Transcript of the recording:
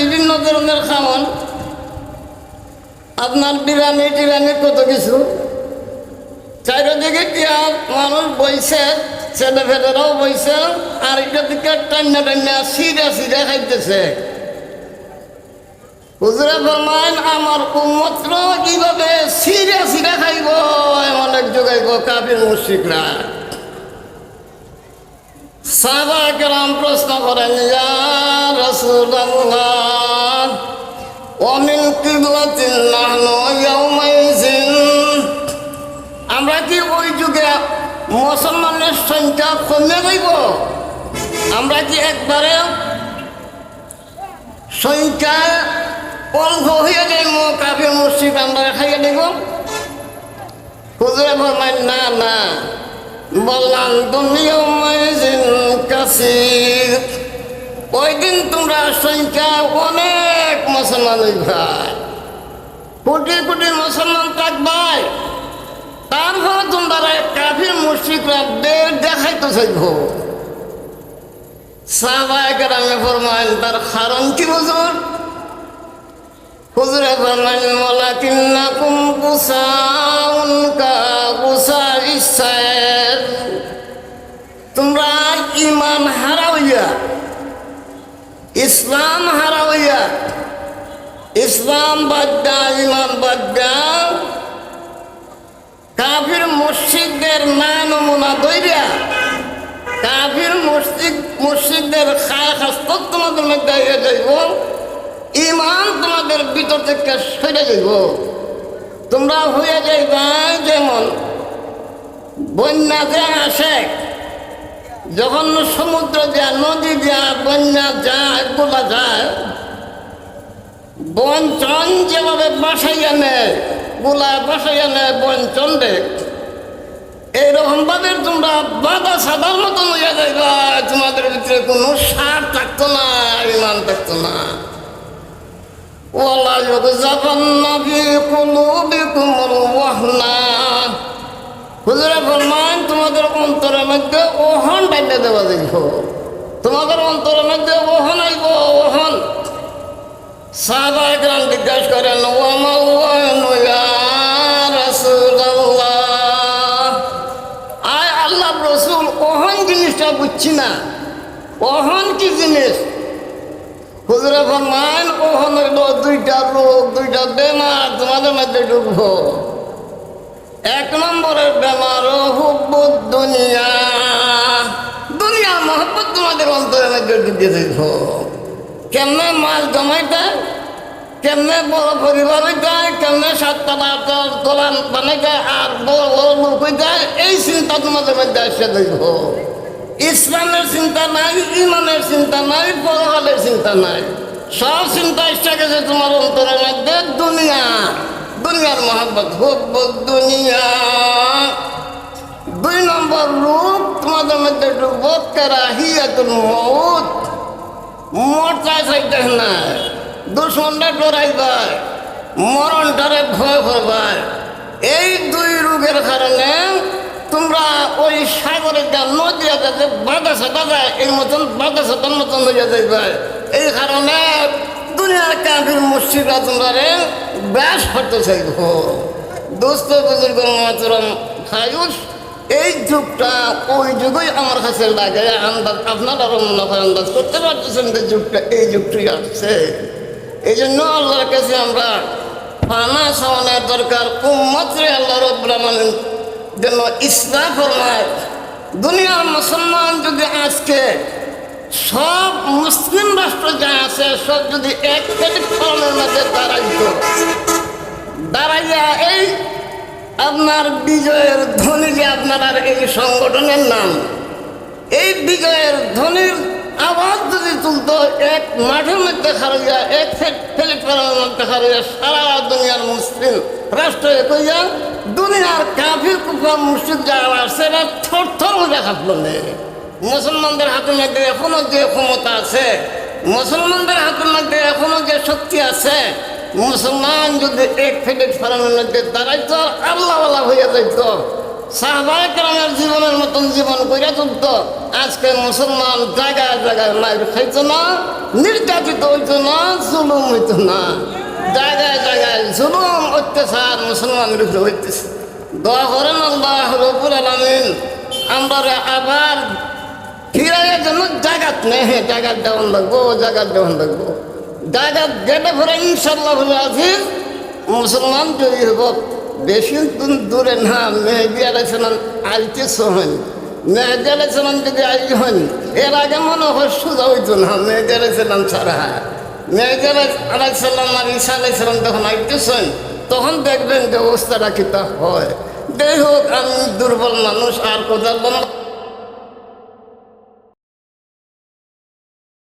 বিভিন্ন ধরনের খাওয়ান আপনার বিরিয়ানি টিরানি, কত কিছু। চারিদিকে দিয়া মানুষ বইছে ছেলে ফেলেরাও বইছে, আর এটা দিকে টান্না টান্না সিরা সিরা খাইতেছে। হুজুরে ফরমান আমার উম্মত্র কীভাবে সিরা সিরা খাইব? এমন এক যোগাইব কাবির মুশিকরা সাহাবা কেরাম প্রশ্ন করেন, ইয়া আমরা কি ওই যুগে মুসলমানের সংখ্যা কমে যাইব আমরা কি একবারে সংখ্যা অল্প হয়ে যাইব কাফির মুসিদ আমরা খাইয়ে দেব না না, বললাম দুনিয়া মাইজিন কাসির ওই দিন তোমরা সংখ্যা অনেক মুসলমান ভাই কোটি কোটি মুসলমান থাকবাই। তারপর তোমরা কাফির মুশ্রিকরা বের দেখাইতে চাইব। সাহবায়ক রামে ফরমাইন তার কারণ কি হুজুর? হুজুরে ফরমাইন মোলা কিন্না কা ইমান হারাইয়া ইসলাম হারাইয়া ইসলাম বাদ্যা ইমান বাদ্যা কাফির মসজিদদের না নমুনা দৈরা কাফির মসজিদ মসজিদদের খায় খাস্তক তোমাদের মধ্যে যাইব, ইমান তোমাদের ভিতর থেকে সরে যাইব। তোমরা হয়ে যাইবা যেমন বন্যা যে আসে যখন সমুদ্র যায় নদী যায় বন্যা যায় গোলা যায় বঞ্চন যেভাবে বাসাইয়া নেয়, গোলা বাসাইয়া নেয় বঞ্চন রে। এইরকম ভাবে তোমরা বাধা সাদার মতন যাইবা, তোমাদের ভিতরে কোনো সার থাকতো না, ইমান থাকতো না। ওলা যখন ফি কুলুবিকুমুল ওয়াহনা। হুজুরে অন্তরের মধ্যে ওহন ডাইতে দেওয়া দেখব তোমাদের অন্তরের মধ্যে ওহন আইব, ওহন। সাহাবা একরাম জিজ্ঞাসা করেন আয় আল্লাহ রসুল, ওহন জিনিসটা বুঝছি না। ওহন কি জিনিস? হুজুরে ফরমান ওহন হইল দুইটা রোগ, দুইটা বেমার তোমাদের মধ্যে ঢুকবো। এক নম্বরের বেমার, হুব্বুদ দুনিয়া। মধ্যে ঢুকিয়ে দেখব কেমনে মাল জমাইতে? কেমনে বড় পরিবার হইতে? কেমনে সাতটা তোলান বানাইতে? আর বড় বড় লোক হইতে? এই চিন্তা তোমাদের মধ্যে এসে দেখব ইসলামের চিন্তা নাই, ইমানের চিন্তা নাই, পরকালের চিন্তা নাই। সব চিন্তা এসে গেছে তোমার অন্তরের মধ্যে, দুনিয়া। দুনিয়ার মহাব্বত হুব্ব দুনিয়া। দুই নম্বর রূপ কেরাহিয়াতুল মৌত মরতে চাইতে না দুশ্মনটা ডরাইবার মরণটারে ভয় করবার এই দুই রোগের কারণে তোমরা ওই সাগরে যা নদী যাতে বাধা সাদা এই মতন বাধা সাদার মতন হয়ে যাইবে এই কারণে দুনিয়ার কাফির মুর্শিদরা তোমরা রে ব্যাস করতে চাইব দোস্ত বুজুর্গ মাতরম খায়ুস এই যুগটা ওই যুগই আমার কাছে লাগে। আন্দাজ আপনারা মনে হয় আন্দাজ করতে পারতেছেন যে যুগটা, এই যুগটাই আসছে। এই জন্য আল্লাহর কাছে আমরা পানা সামানের দরকার, উম্মতরে আল্লাহ রব্রাহ্মণ যেন ইসলাম ফরমায়। দুনিয়ার মুসলমান যদি আজকে সব মুসলিম রাষ্ট্র যা আছে, সব যদি এক প্ল্যাটফর্মের মধ্যে দাঁড়াইত আপনার বিজয়ের ধ্বনি যে আপনার আর এই সংগঠনের নাম, এই বিজয়ের ধ্বনির আওয়াজ যদি তুলতো, এক মাঠের মধ্যে খারইয়া এক প্ল্যাটফর্মের মধ্যে খারইয়া সারা দুনিয়ার মুসলিম রাষ্ট্র কইয়া দুনিয়ার কাফির, কুফার মুসজিদ যারা আছে এরা থর থর কাঁপলো মুসলমানদের হাতের মধ্যে এখনও যে ক্ষমতা আছে, মুসলমানদের হাতের মধ্যে এখনও যে শক্তি আছে মুসলমান যদি এক ফেটেট ফারানোর মধ্যে দাঁড়াইতো আল্লাহওয়ালা হয়ে যাইতো। সাহবায়ক রামের জীবনের মতন জীবন করে তুলত। আজকে মুসলমান জায়গায় জায়গায় মায়ের খাইতো না, নির্যাতিত হইতো না, জুলুম হইতো না। জায়গায় জায়গায় জুলুম, অত্যাচার মুসলমানের উপরে হইতেছে। দোয়া করেন আল্লাহ রবুল আলমিন আমরা আবার ফিরাইয়ের জন্য জায়গাত নেই জায়গাত দেওয়ান লাগবো জায়গাত দেওয়ান লাগবো। জায়গাত গেলে পরে ইনশাল্লাহ আজিজ, মুসলমান তৈরি হব বেশি দিন দূরে না মেহেদি আলাইসালাম আইতে হন মেহেদি আলাইসালাম যদি আই হন এর আগে মনে হয় সোজা হইতো না মেহেদি আলাইসালাম ছাড়া। মেহেদি আলাইসাল্লাম আর ঈসা আলাইসালাম যখন আইতেছেন তখন দেখবেন যে অবস্থাটা কিতা হয়। হোক, আমি দুর্বল মানুষ, আর কোথাও